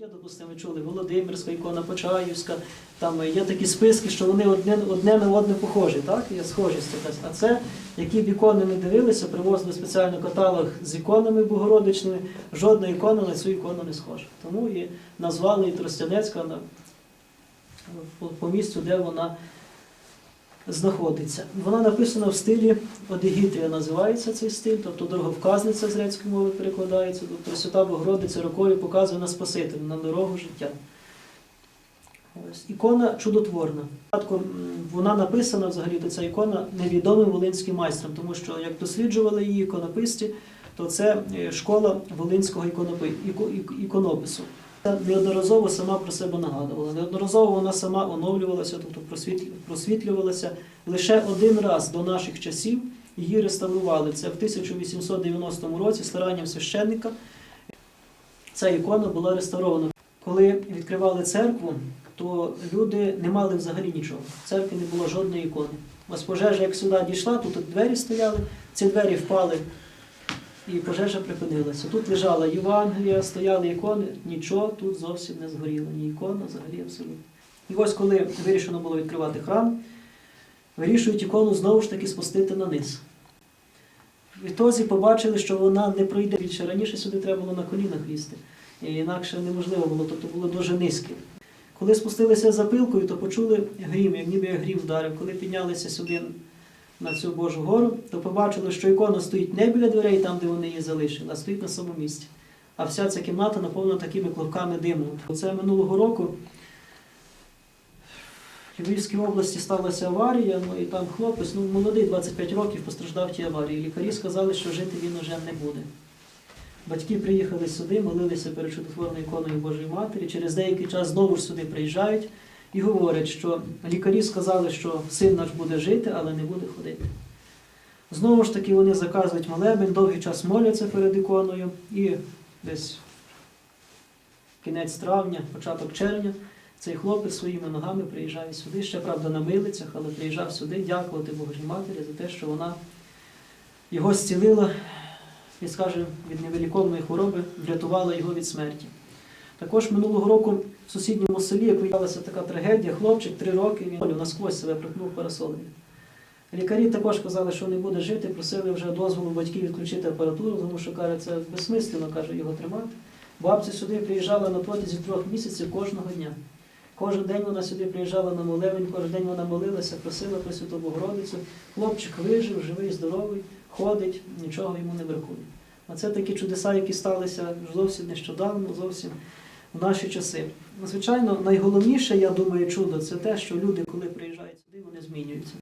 Є, допустимо, чули Володимирська ікона, Почаївська, там є такі списки, що вони одне, одне на одне похожі, так? Є схожість якась. А це, які б ікони не дивилися, привозили спеціально каталог з іконами богородичними, жодна ікона на цю ікону не схожа. Тому і назвали і Тростянецька по, по місцю, де вона знаходиться. Вона написана в стилі Одегітрія називається цей стиль, тобто дороговказниця з грецької мови перекладається, тобто Свята Богородиця рукою показує на Спасителя, на дорогу життя. Ось. Ікона чудотворна. Вона написана взагалі, ця ікона невідомим волинським майстром, тому що як досліджували її іконописці, то це е, школа волинського іконопи- іко- іко- іконопису. Неодноразово сама про себе нагадувала. Неодноразово вона сама оновлювалася, тобто просвітлювалася. Лише один раз до наших часів її реставрували. Це в 1890 році старанням священника. Ця ікона була реставрована. Коли відкривали церкву, то люди не мали взагалі нічого. В церкві не було жодної ікони. Ось пожежа, як сюди дійшла, тут двері стояли, ці двері впали і пожежа припинилася. Тут лежала Євангелія, стояли ікони, нічого тут зовсім не згоріло, ні ікона взагалі абсолютно. І ось коли вирішено було відкривати храм, вирішують ікону знову ж таки спустити на низ. Відтоді побачили, що вона не пройде більше. Раніше сюди треба було на колінах лізти. І інакше неможливо було, тобто було дуже низьке. Коли спустилися за пилкою, то почули грім, як ніби грім вдарив. Коли піднялися сюди на цю Божу гору, то побачили, що ікона стоїть не біля дверей, там, де вони її залишили, а стоїть на самому місці. А вся ця кімната наповнена такими клубками диму. Це минулого року в Львівській області сталася аварія, ну і там хлопець, ну молодий, 25 років, постраждав тій аварії. Лікарі сказали, що жити він уже не буде. Батьки приїхали сюди, молилися перед чудотворною іконою Божої Матері. Через деякий час знову ж сюди приїжджають і говорять, що лікарі сказали, що син наш буде жити, але не буде ходити. Знову ж таки, вони заказують молебень, довгий час моляться перед іконою, і десь кінець травня, початок червня, цей хлопець своїми ногами приїжджає сюди, ще правда на милицях, але приїжджав сюди дякувати Божій Матері за те, що вона його зцілила і, скажімо, від невеликовної хвороби врятувала його від смерті. Також минулого року в сусідньому селі, як виявилася така трагедія, хлопчик три роки він насквозь себе припнув парасолею. Лікарі також казали, що не буде жити, просили вже дозволу батьків відключити апаратуру, тому що каже, це безсмислено каже, його тримати. Бабця сюди приїжджала на протязі трьох місяців кожного дня. Кожен день вона сюди приїжджала на молебень, кожен день вона молилася, просила про Святу Богородицю. Хлопчик вижив, живий, здоровий, ходить, нічого йому не бракує. А це такі чудеса, які сталися зовсім нещодавно, зовсім наші часи. Звичайно, найголовніше, я думаю, чудо це те, що люди, коли приїжджають сюди, вони змінюються.